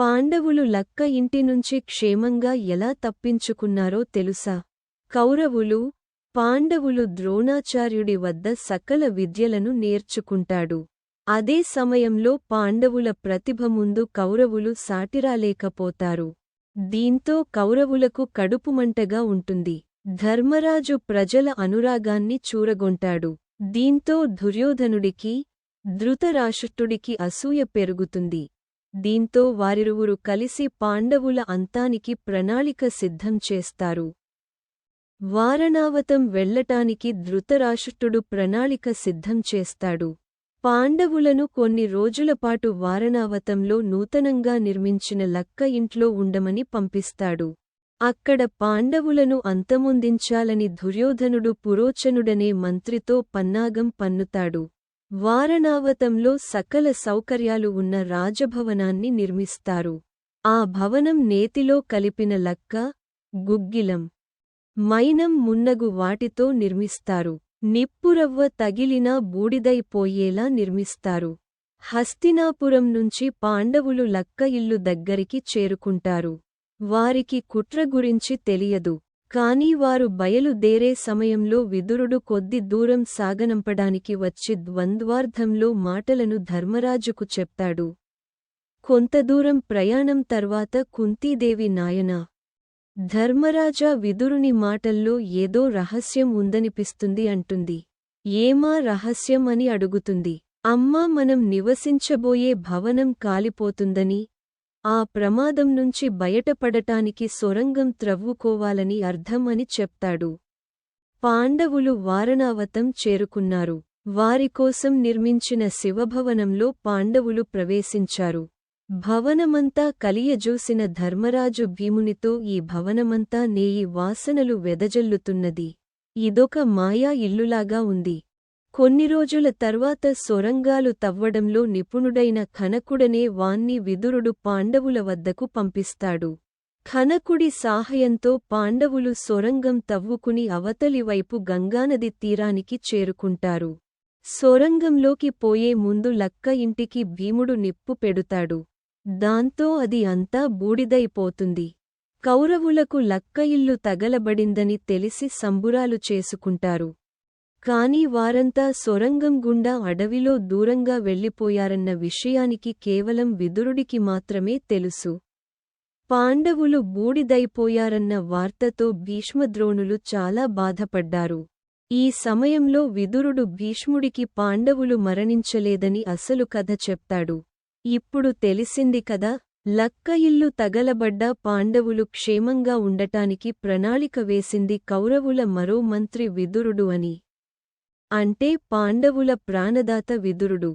పాండవులు లక్క ఇంటి నుంచి క్షేమంగా ఎలా తప్పించుకున్నారో తెలుసా? కౌరవులు పాండవులు ద్రోణాచార్యుడి వద్ద సకల విద్యలను నేర్చుకుంటాడు. అదే సమయంలో పాండవుల ప్రతిభ ముందు కౌరవులు సాటిరాలేకపోతారు. దీంతో కౌరవులకు కడుపుమంటగా ఉంటుంది. ధర్మరాజు ప్రజల అనురాగాన్ని చూరగొంటాడు. దీంతో దుర్యోధనుడికి ధృతరాష్ట్రుడికి అసూయ పెరుగుతుంది. దీంతో వారిరువురు కలిసి పాండవుల అంతానికి ప్రణాళిక సిద్ధం చేస్తారు. వారణావతం వెళ్ళటానికి ధృతరాష్ట్రుడు ప్రణాళిక సిద్ధం చేస్తాడు. పాండవులను కొన్ని రోజులపాటు వారణావతంలో నూతనంగా నిర్మించిన లక్క ఇంట్లో ఉండమని పంపిస్తాడు. అక్కడ పాండవులను అంతమొందించాలని దుర్యోధనుడు పురోచనుడనే మంత్రితో పన్నాగం పన్నుతాడు. వారణావతంలో సకల సౌకర్యాలు ఉన్న రాజభవనాన్ని నిర్మిస్తారు. ఆ భవనం నేతిలో కలిపిన లక్క గుగ్గిలం మైనం మున్నగు వాటితో నిర్మిస్తారు. నిప్పురవ్వ తగిలినా బూడిదైపోయేలా నిర్మిస్తారు. హస్తినాపురం నుంచి పాండవులు లక్క ఇల్లు దగ్గరికి చేరుకుంటారు. వారికి కుట్ర గురించి తెలియదు. కాని వారు బయలుదేరే సమయంలో విదురుడు కొద్ది దూరం సాగనంపడానికి వచ్చి ద్వంద్వార్థంలో మాటలను ధర్మరాజుకు చెప్తాడు. కొంత దూరం ప్రయాణం తర్వాత కుంతీదేవి నాయనా ధర్మరాజా విదురుని మాటల్లో ఏదో రహస్యం ఉందనిపిస్తుంది అంటుంది. ఏమా రహస్యం అని అడుగుతుంది. అమ్మా మనం నివసించబోయే భవనం కాలిపోతుందని ఆ ప్రమాదం నుంచి బయటపడటానికి సొరంగం త్రవ్వుకోవాలని అర్థం అని చెప్తాడు. పాండవులు వారణావతం చేరుకున్నారు. వారికోసం నిర్మించిన శివభవనంలో పాండవులు ప్రవేశించారు. భవనమంతా కలియజూసిన ధర్మరాజు భీమునితో ఈ భవనమంతా నేయి వాసనలు వెదజల్లుతున్నది. ఇదొక మాయా ఇల్లులాగా ఉంది. కొన్ని రోజుల తర్వాత సొరంగాలు తవ్వడంలో నిపుణుడైన ఖనకుడనే వాన్ని విదురుడు పాండవుల వద్దకు పంపిస్తాడు. ఖనకుడి సాహయంతో పాండవులు సొరంగం తవ్వుకుని అవతలివైపు గంగానది తీరానికి చేరుకుంటారు. సొరంగంలోకి పోయే ముందు లక్క ఇంటికి భీముడు నిప్పు పెడుతాడు. దాంతో అది అంతా బూడిదైపోతుంది. కౌరవులకు లక్క ఇల్లు తగలబడిందని తెలిసి సంబురాలు చేసుకుంటారు. కాని వారంతా సొరంగం గుండా అడవిలో దూరంగా వెళ్ళిపోయారన్న విషయానికి కేవలం విదురుడికి మాత్రమే తెలుసు. పాండవులు బూడిదైపోయారన్న వార్తతో భీష్మద్రోణులు చాలా బాధపడ్డారు. ఈ సమయంలో విదురుడు భీష్ముడికి పాండవులు మరణించలేదని అసలు కథ చెప్తాడు. ఇప్పుడు తెలిసింది కదా లక్క ఇల్లు తగలబడ్డా పాండవులు క్షేమంగా ఉండటానికి ప్రణాళిక వేసింది కౌరవుల మరో మంత్రి విదురుడు అని. అంటే పాండవుల ప్రాణదాత విదురుడు.